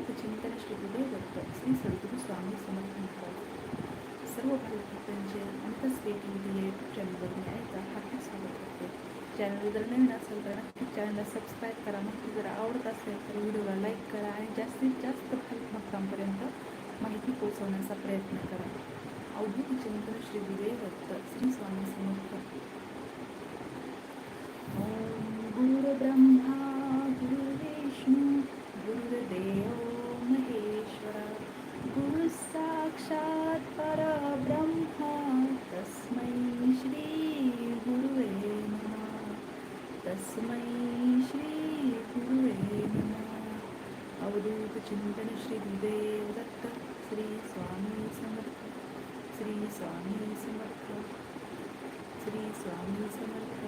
अवधूत चिंतन श्री दत्त श्री सद्गुरू स्वामी समर्थ म्हणतात सर्व भाविकांचे अंतस क्रिएटिव्हिटी या चॅनलवर मी ऐका हार्दिक स्वागत करते चॅनल जर नवीन असेल तर नक्की चॅनलला सबस्क्राईब करा. मग जर आवडत असेल तर व्हिडिओला लाईक करा आणि जास्तीत जास्त भाविक भक्तांपर्यंत माहिती पोहोचवण्याचा प्रयत्न करा. अवधूत चिंतन श्री विजय दत्त श्री स्वामी समर्थ. ॐ गुरुब्रह्मा गुरुविष्णू गुरुदेव महेश्वरा गुरु साक्षात परब्रह्मा तस्मै श्री गुरुवे नमः तस्मै श्री गुरुवे नमः अवधूत चिंतन श्री गुरुदेव दत्त श्री स्वामी समर्थ श्री स्वामी समर्थ श्री स्वामी समर्थ।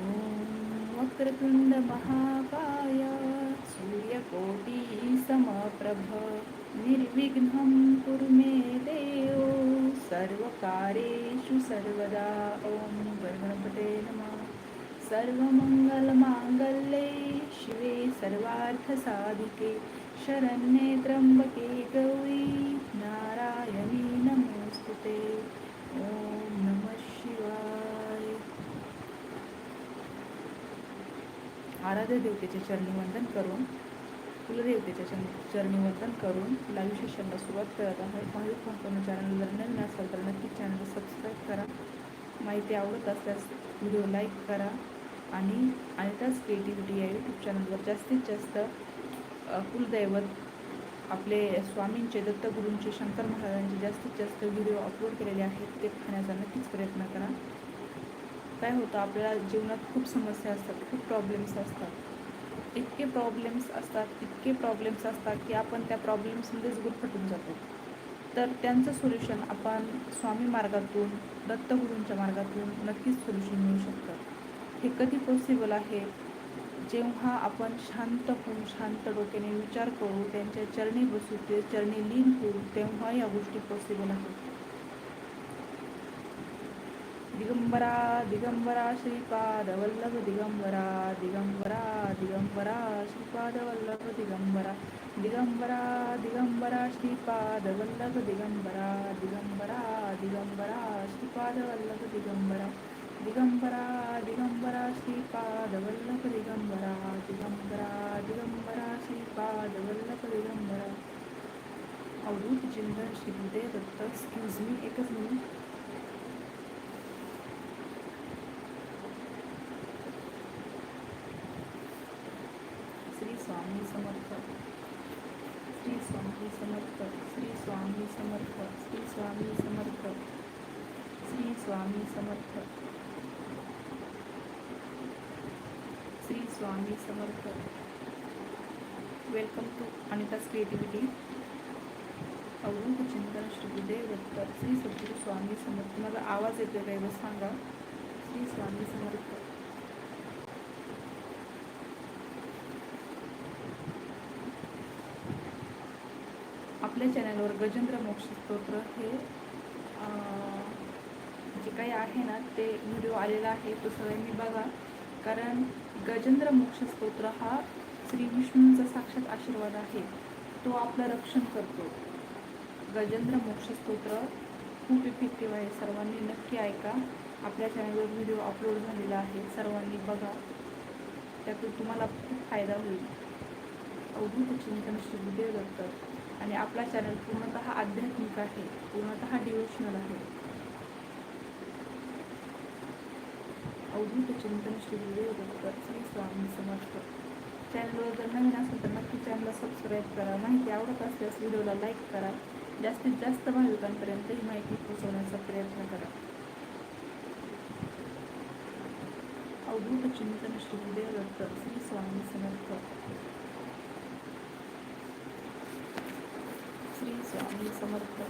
ॐ वक्रतुण्ड महाकाय सूर्यकोटी समप्रभ निर्विघ्नं कुरु मे देव। सर्वकारेषु सर्वदा ॐ गणपते नमः। सर्वमङ्गलमाङ्गल्ये शिवे सर्वार्थसाधिके। शरण्ये त्र्यम्बके गौरी नारायणी नमोस्तुते ॐ नमः शिवाय। आराध्य देवतेचे चरणी वंदन करून कुलदेवतेच्या चरणी चरणी वंदन करून तुला विशेषांना सुरुवात करत आहे. माहिती संपूर्ण चॅनल जर नवीन असेल तर नक्की चॅनल सबस्क्राईब करा. माहिती आवडत असल्यास व्हिडिओ लाईक करा. आणि अनिताच क्रिएटिव्हिटी या यूट्यूब चॅनलवर जास्तीत जास्त कुलदैवत आपले स्वामींचे दत्तगुरूंचे शंकर महाराजांचे जास्तीत जास्त व्हिडिओ अपलोड केलेले आहेत ते पाहण्याचा नक्कीच प्रयत्न करा. काय होतं आपल्याला जीवनात खूप समस्या असतात खूप प्रॉब्लेम्स असतात. इतके प्रॉब्लेम्स असतात इतके प्रॉब्लेम्स असतात की आपण त्या प्रॉब्लेम्समध्येच गुरफटून जातो. तर त्यांचं सोल्युशन आपण स्वामी मार्गातून दत्तगुरूंच्या मार्गातून नक्कीच सोल्युशन मिळू शकतं. हे कधी पॉसिबल आहे? जेव्हा आपण शांत होऊन शांत डोक्याने विचार करू त्यांच्या चरणी बसू ते चरणी लीन होऊ तेव्हा या गोष्टी पॉसिबल आहेत. दिगंबरा दिगंबरा श्रीपाद वल्लभ दिगंबरा दिगंबरा दिगंबरा श्रीपाद वल्लभ दिगंबरा दिगंबरा दिगंबरा श्रीपाद वल्लभ दिगंबरा दिगंबरा दिगंबरा श्रीपाद वल्लभ दिगंबरा। दिगंबरा दिगंबरा श्रीपाद वल्लभ दिगंबरा दिगंबरा दिगंबरा श्रीपाद वल्लभ दिगंबरा. अवधूत चिंतन श्री हृदय दत्त एक्सक्यूज मी एकच minute Shri Swami Samarth. Shri Swami Samarth. Shri Swami Samarth. Shri Swami Samarth. Shri Swami Samarth Shri Swami Samarth. Welcome to Anita's creativity Avadhut चिंतन श्री दत्त श्री सद्गुरू स्वामी समर्थ. माझा आवाज येतोय काय बस सांगा. श्री स्वामी समर्थ. आपल्या चॅनलवर गजेंद्र मोक्ष स्तोत्र हे अं, जे काही आहे ना ते व्हिडिओ आलेला आहे. तो सगळ्यांनी बघा. कारण गजेंद्र मोक्ष स्तोत्र हा श्री विष्णूंचा साक्षात आशीर्वाद आहे. तो आपलं रक्षण करतो. गजेंद्र मोक्ष स्तोत्र खूप इफेक्टिव्ह आहे. सर्वांनी नक्की ऐका. आपल्या चॅनलवर व्हिडिओ अपलोड झालेला आहे. सर्वांनी बघा. त्यातून तुम्हाला खूप फायदा होईल. अवधूत चिंतन श्री गुरुदेव दत्त आणि आपला चॅनल पूर्णतः आध्यात्मिक आहे. पूर्णतः डिवोशनल आहे. अवधूत चिंतन श्री गुरुदेव श्री स्वामी समर्थ. चॅनलवर जर नवीन असेल तर नक्की चॅनलला सबस्क्राईब करा. माहिती आवडत असल्यास व्हिडिओला लाईक करा. जास्तीत जास्त भाविकांपर्यंत ही माहिती पोहोचवण्याचा प्रयत्न करा. अवधूत चिंतन श्री गुरुदेव दत्त श्री स्वामी समर्थ. श्री स्वामी समर्थ.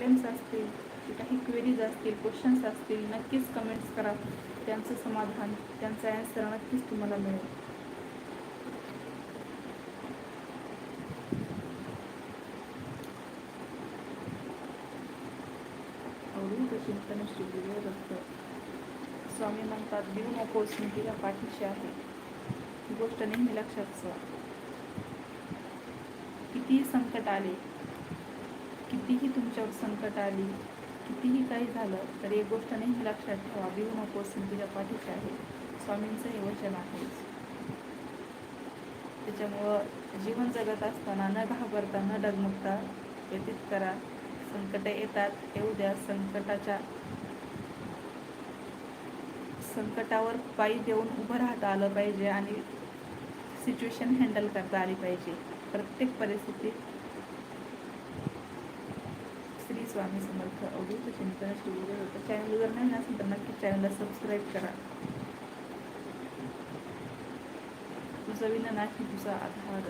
प्रॉब्लेम्स असतील काही क्वेरीज असतील क्वेश्चन्स असतील नक्कीच कमेंट्स करा. त्यांचं समाधान त्यांचा ॲन्सर नक्कीच तुम्हाला मिळेल. चिंतन श्री रक्त स्वामी म्हणतात देऊ नकोस मी तिला पाठीशी आहे. ही गोष्ट नेहमी लक्षात सर कितीही संकट आले कितीही तुमच्यावर संकट आली कितीही काही झालं तर एक गोष्ट नेहमी लक्षात ठेवा देऊ नको मी पाठीचे आहे. स्वामींचं हे वचन आहे त्याच्यामुळं जीवन जगत असताना न घाबरता न डगमगता व्यतीत करा. संकट येतात येऊ द्या. संकटाच्या संकटावर पायी देऊन उभं राहता आलं पाहिजे आणि सिच्युएशन हँडल करता आली पाहिजे. प्रत्येक परिस्थितीत श्री स्वामी समर्थ अवधूत चिंतन श्री होतं चॅनल जर नाही असेल तर नक्की चॅनलला सबस्क्राईब करा तुझा विना नाही तुझा आधार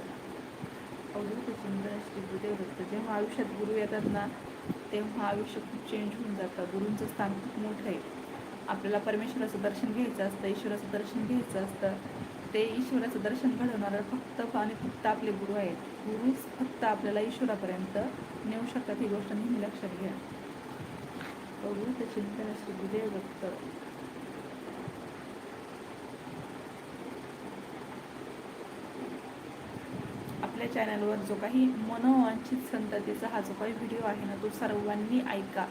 अवधूत चिंतन श्री गुरुदेव दत्त जेव्हा आयुष्यात गुरु येतात ना तेव्हा आयुष्य खूप चेंज होऊन जातं गुरूंचं स्थान खूप मोठं आहे आपल्याला परमेश्वराचं दर्शन घ्यायचं असतं ईश्वराचं दर्शन घ्यायचं असतं ते ईश्वराचं दर्शन घडवणारं फक्त आणि फक्त आपले गुरु आहेत. गुरुच फक्त आपल्याला ईश्वरापर्यंत नेऊ शकतात ही गोष्ट नेहमी लक्षात घ्या. अवधूत चिंतन असते गुरुदेव दत्त आपल्या चॅनलवर जो काही मनोवांछित संततीचा हा जो काही व्हिडिओ आहे ना तो सर्वांनी ऐका.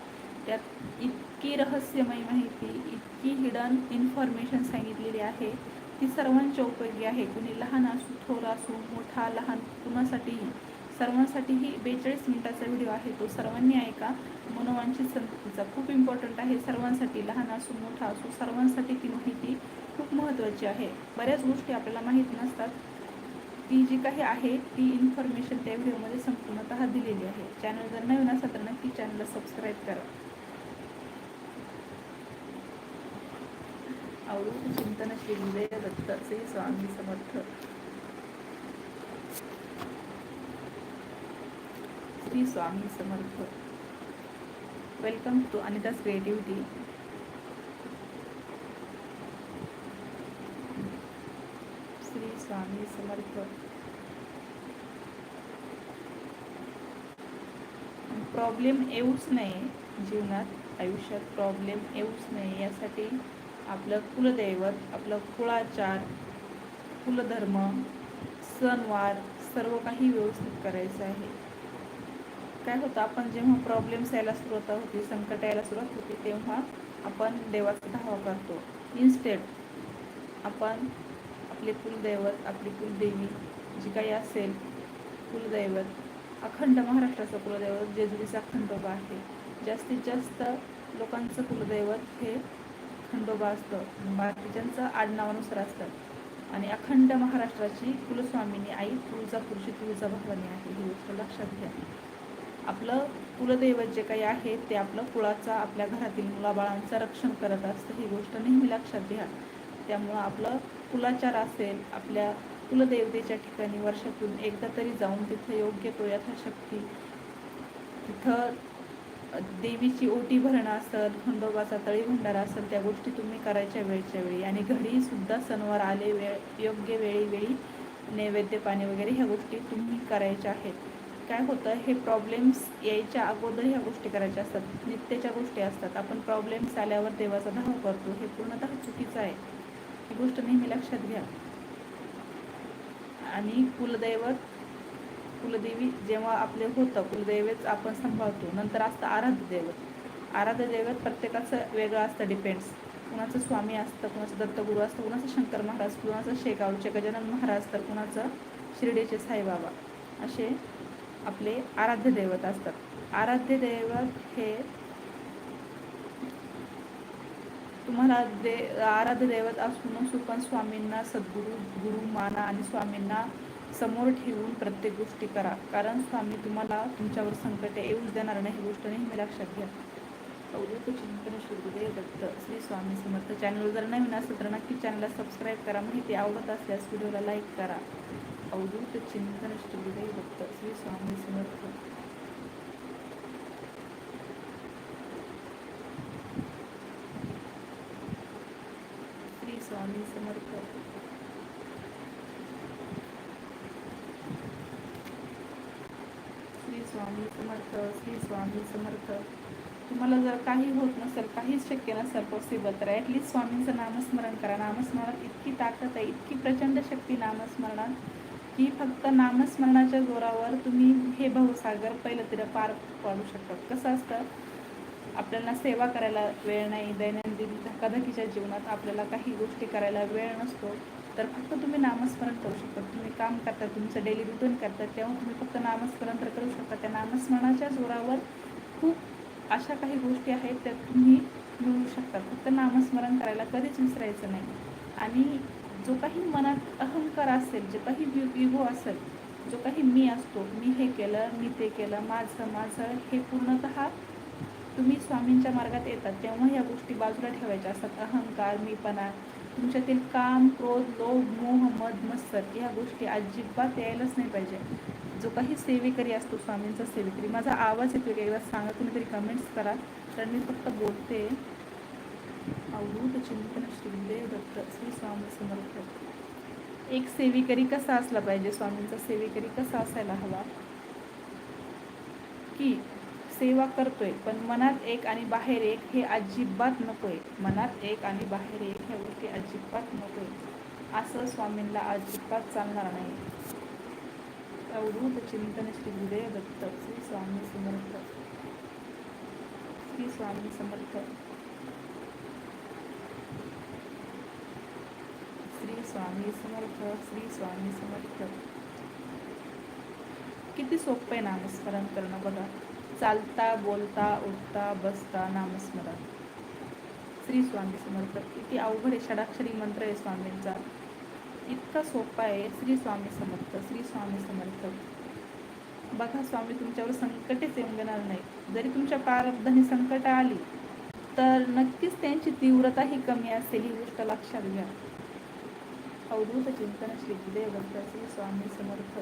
त्यात इतकी रहस्यमय माहिती इतकी हिडन इन्फॉर्मेशन सांगितलेली आहे. ती सर्वांच्या उपयोगी आहे. कुणी लहान असू थोर असू मोठा लहान कुणासाठीही. सर्वांसाठीही बेचाळीस मिनिटाचा व्हिडिओ आहे. तो सर्वांनी ऐका. मनोवांचित संततीचा खूप इम्पॉर्टंट आहे. सर्वांसाठी लहान असू मोठा असू सर्वांसाठी ती माहिती खूप महत्त्वाची आहे. बऱ्याच गोष्टी आपल्याला माहीत नसतात. ती जी काही आहे ती इन्फॉर्मेशन त्या व्हिडिओमध्ये संपूर्णतः दिलेली आहे. चॅनल जर नवीन असेल तर नक्की चॅनलला सबस्क्राईब करा. आवडून चिंतन Shinde दत्ताचे Swami Samarth. Shri Swami Samarth. Welcome to Anita's creativity Shri Swami Samarth problem येऊच नाही जीवनात आयुष्यात प्रॉब्लेम येऊच नाही यासाठी आपलं कुलदैवत आपलं कुळाचार कुलधर्म सणवार सर्व काही व्यवस्थित करायचं आहे. काय होतं आपण जेव्हा प्रॉब्लेम्स यायला सुरुवात होती संकट यायला सुरुवात होती तेव्हा आपण देवाचा धावा करतो. इन्स्टेड आपण आपले कुलदैवत आपली कुलदेवी जी काही असेल कुलदैवत अखंड महाराष्ट्राचं कुलदैवत जेजुरीचा खंडोबा आहे. जास्तीत जास्त लोकांचं कुलदैवत हे खंडोबा असतं. बाकीच्यांचं आडनावानुसार असतं. आणि अखंड महाराष्ट्राची कुलस्वामिनी आई तुळजापूरची तुळजाभवानी आहे. ही गोष्ट लक्षात घ्या. आपलं कुलदैवत जे काही आहे ते आपलं कुळाचा आपल्या घरातील मुलाबाळांचं रक्षण करत असतं. ही गोष्ट नेहमी लक्षात घ्या. त्यामुळं आपलं कुलाचार असेल आपल्या कुलदेवतेच्या ठिकाणी वर्षातून एकदा तरी जाऊन तिथं योग्य तो यथाशक्ती तिथं देवीची ओटी भरणं असत खंडोबाचा तळी भंडारा असत त्या गोष्टी तुम्ही करायच्या वेळच्या वेळी. आणि घरी सुद्धा सणवार आले वेळ योग्य वेळी वेळी नैवेद्य पाणी वगैरे ह्या गोष्टी तुम्ही करायच्या आहेत. काय होतं हे प्रॉब्लेम्स यायच्या अगोदर ह्या गोष्टी करायच्या असतात. नित्याच्या गोष्टी असतात. आपण प्रॉब्लेम्स आल्यावर देवाचा धाव करतो. हे पूर्णतः चुकीचं आहे. ही गोष्ट नेहमी लक्षात घ्या. आणि कुलदैवत कुलदेवी जेव्हा आपले होतं कुलदैवत आपण सांभाळतो. नंतर असतं आराध्य दैवत आराध्य दैवत प्रत्येकाचं वेगळं असतं डिपेंड्स कुणाचं स्वामी असतं कुणाचं दत्तगुरू असतं कुणाचं शंकर महाराज कुणाचं शेगावचे गजानन महाराज तर कुणाचं शिर्डीचे साईबाबा. असे आपले आराध्य दैवत असतात. आराध्य दैवत हे तुम्हाला दे आराध्य दैवत असून नसू पण स्वामींना सद्गुरू गुरु माना आणि स्वामींना समोर ठेवून प्रत्येक गोष्टी करा. कारण स्वामी तुम्हाला तुमच्यावर संकट येऊच देणार नाही. ही गोष्ट नेहमी लक्षात घ्या. अवधूत चिंतन शुद्धदेव दत्त. श्री स्वामी समर्थ. चॅनल जर नवीन असेल तर नक्की चॅनलला सबस्क्राईब करा. म्हणजे माहिती आवडत असल्यास व्हिडिओला लाईक करा. अवधूत चिंतन श्री दत्त. श्री स्वामी समर्थ. श्री स्वामी समर्थ. स्वामी समर्थ श्री स्वामी समर्थ. तुम्हाला जर काही होत नसेल काहीच शक्य नसेल पॉसिबल तर ॲटलिस्ट स्वामींचं नामस्मरण करा. नामस्मरणात इतकी ताकद आहे इतकी प्रचंड शक्ती नामस्मरणात की फक्त नामस्मरणाच्या जोरावर तुम्ही हे भाऊसागर पहिलं तिला पार पाडू शकतात कसं असतं? आपल्याला सेवा करायला वेळ नाही दैनंदिन धकाधकीच्या जीवनात आपल्याला काही गोष्टी करायला वेळ नसतो. तर फक्त तुम्ही नामस्मरण करू शकता. तुम्ही काम करता तुमचं डेली रुटीन करता तेव्हा तुम्ही फक्त नामस्मरण तर करू शकता. त्या नामस्मरणाच्या जोरावर खूप अशा काही गोष्टी आहेत त्या तुम्ही मिळवू शकता. फक्त नामस्मरण करायला कधीच विसरायचं नाही. आणि जो काही मनात अहंकार असेल जे काही इगो असेल जो काही मी असतो मी हे केलं मी ते केलं माझं माझं हे पूर्णतः तुम्ही स्वामींच्या मार्गात येतात. तेव्हा ह्या गोष्टी बाजूला ठेवायच्या असतात. अहंकार मीपणा तुमच्यातील काम क्रोध लोभ मोह मद मत्सर ह्या गोष्टी अजिबात यायलाच नाही पाहिजे. जो काही सेवेकरी असतो स्वामींचा सेवेकरी माझा आवाज येतो की? एकदा सांगा तरी कमेंट्स करा. तर मी फक्त बोलते. अवधूत चिंतन श्रीदेव दत्त श्री स्वामी समर्थ. एक सेवेकरी कसा असला पाहिजे? स्वामींचा सेवेकरी कसा असायला हवा? की सेवा करतोय पण मनात एक आणि बाहेर एक हे अजिबात नकोय. मनात एक आणि बाहेर एक ह्या गोष्टी अजिबात नकोय. असं स्वामींना अजिबात चालणार नाही. अवधूत चिंतन श्री हृदय दत्त श्री स्वामी समर्थ. श्री स्वामी समर्थ. श्री स्वामी समर्थ श्री स्वामी समर्थ. किती सोपं आहे नामस्मरण करणं बघा. चालता बोलता उठता बसता नामस्मरण. श्री स्वामी समर्थ. किती अवघड आहे षडाक्षरी मंत्र आहे स्वामींचा. इतका सोपा आहे श्री स्वामी समर्थ श्री स्वामी समर्थ. बघा स्वामी तुमच्यावर संकटेच येऊन देणार नाही. जरी तुमच्या प्रारब्धाने संकट आली तर नक्कीच त्यांची तीव्रताही कमी असेल ही गोष्ट लक्षात घ्या. अवधूत चिंतन श्री गुरुदेव श्री स्वामी समर्थ.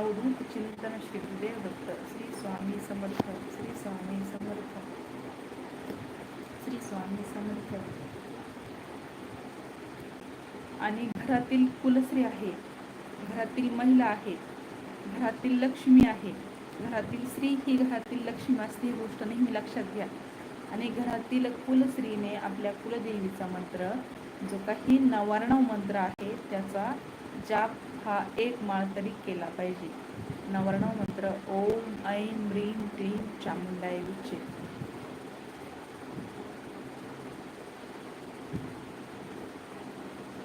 अवधूत चिंतन श्री गुरुदेव दत्त श्री स्वामी समर्थ श्री स्वामी समर्थ. श्री स्वामी समर्थ. आणि घरातील कुलश्री आहे घरातील महिला आहे घरातील लक्ष्मी आहे घरातील स्त्री ही घरातील लक्ष्मी असते ही गोष्ट नेहमी लक्षात घ्या. आणि घरातील कुलश्रीने आपल्या कुलदेवीचा मंत्र जो काही नवारणव मंत्र आहे त्याचा जाप हा एक माळ तरी केला पाहिजे. नवरणव मंत्र ओम ऐं ह्रीं क्लीं चामुंडाय विचे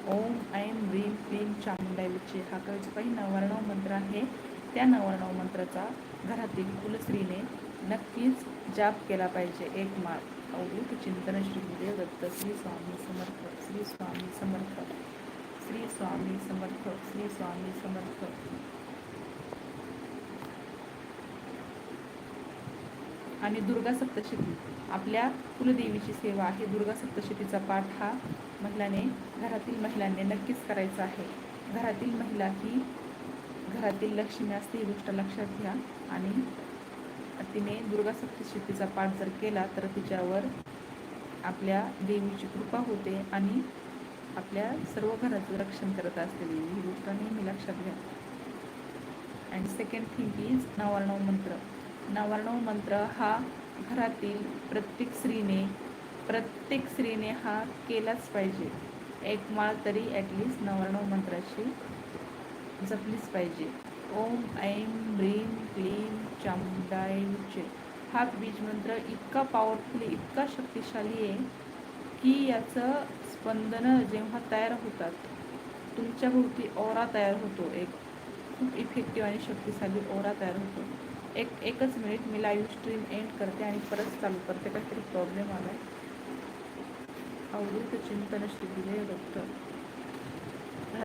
ओम ऐं ह्रीं क्लीं चामुंडाय विचे हा जो काही नवरणव मंत्र आहे. त्या नवरणव मंत्राचा घरातील कुलस्त्रीने नक्कीच जाप केला पाहिजे. एक माळ. अवधूत चिंतन श्री गुरुदेव दत्त श्री स्वामी समर्थ श्री स्वामी समर्थ. श्री स्वामी समर्थ श्री स्वामी समर्थ. आणि दुर्गा सप्तशती आपल्या कुलदेवीची सेवा आहे. दुर्गा सप्तशतीचा पाठ हा महिलाने घरातील महिलांनी नक्कीच करायचा आहे. घरातील महिला ही घरातील लक्ष्मी असते ही गोष्ट लक्षात घ्या. आणि तिने दुर्गा सप्तशतीचा पाठ जर केला तर तिच्यावर आपल्या देवीची कृपा होते आणि आपल्या सर्व घराचं रक्षण करत असलेली ही गोष्ट नेहमी लक्षात घ्या. अँड सेकंड थिंग इज नवार्णव मंत्र. नवार्णव मंत्र हा घरातील प्रत्येक स्त्रीने प्रत्येक स्त्रीने हा केलाच पाहिजे. एक माळ तरी ॲटलिस्ट नवार्णव मंत्राची जपलीच पाहिजे. ओम ऐं ब्रीम क्लीम चामुंडाय चे. हा बीज मंत्र इतका पॉवरफुल इतका शक्तिशाली आहे की याचं स्पंदनं जेव्हा तयार होतात तुमच्या भोवती ओरा तयार होतो एक. खूप इफेक्टिव्ह आणि शक्तिशाली ओरा तयार होतो. एक एकच मिनिट मी लाईव्ह स्ट्रीम एंड करते आणि परत चालू करते. काहीतरी प्रॉब्लेम आला आहे अवधूत चिंतन श्री विजय